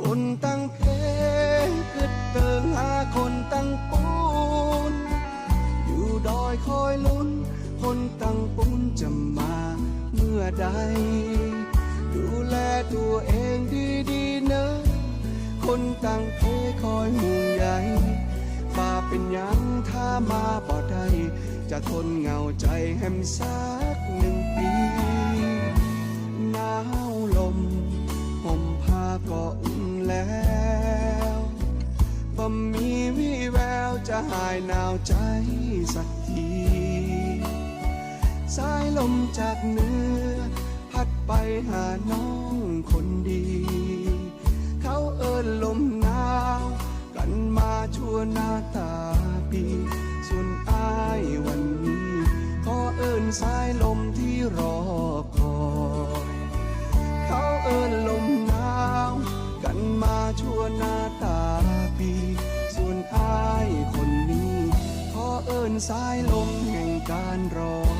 คนตั้งเพงกึดเติงหาคนตั้งปูน อยู่ดอยคอยลุ้น คนตั้งปุ้นจะมาเมื่อใด ดูแลตัวเองดีๆเนอะคนตั้งเพคอยห่วงใยฝ่าเป็นยังถ้ามาบ่ได้จะทนเหงาใจแหมสักหนึ่งปีหนาวลมห่มผ้าก็อุ่ แล้วบ่มีวี่แววจะหายหนาวใจสักทีสายลมจากเหนือพัดไปหาน้องคนดี เขาเอิ้นลมหนาวกันมาชั่วหน้าตาปี ส่วนอายวันนี้ ขอเอิ้นสายลมที่รอ นสายลมแห่งการรอ